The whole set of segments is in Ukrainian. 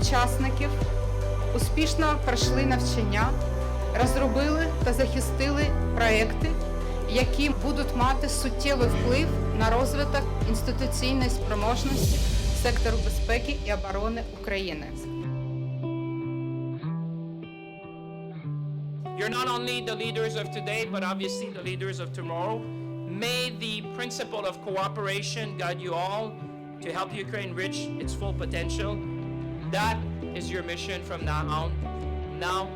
учасників успішно пройшли навчання, розробили та захистили проекти, які будуть мати суттєвий вплив на розвиток інституційної спроможності сектору безпеки і оборони України. You're not only the leaders of today, but obviously the leaders of tomorrow. May the principle of cooperation guide you all to help Ukraine reach its full potential. That is your mission from now on. Now,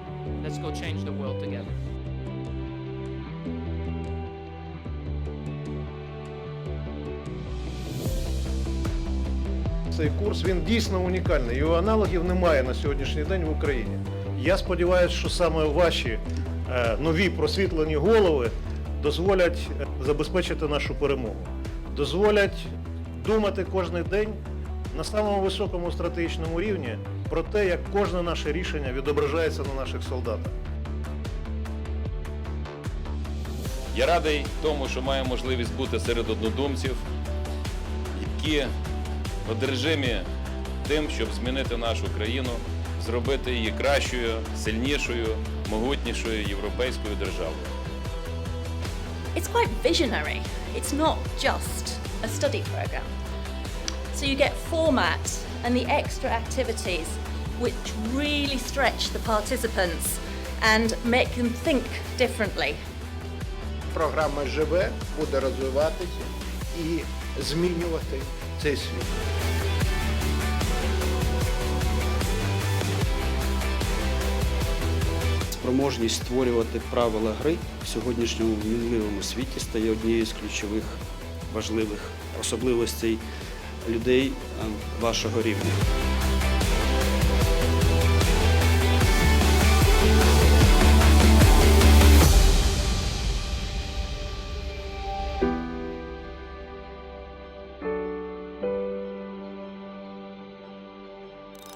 let's go change the world together. Цей курс він дійсно унікальний. Його аналогів немає на сьогоднішній день в Україні. Я сподіваюся, що саме ваші е, нові просвітлені голови дозволять е, забезпечити нашу перемогу, дозволять думати кожен день на самому високому стратегічному рівні про те, як кожне наше рішення відображається на наших солдатах. Я радий тому, що маю можливість бути серед однодумців, які одержимі тим, щоб змінити нашу країну, зробити її кращою, сильнішою, могутнішою європейською державою. It's quite visionary. It's not just a study program. So you get format and the extra activities which really stretch the participants and make them think differently. програма живе, буде розвиватися і змінювати цей світ. Спроможність створювати правила гри в сьогоднішньому мінливому світі стає однією з ключових важливих особливостей людей е, вашого рівня.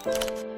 you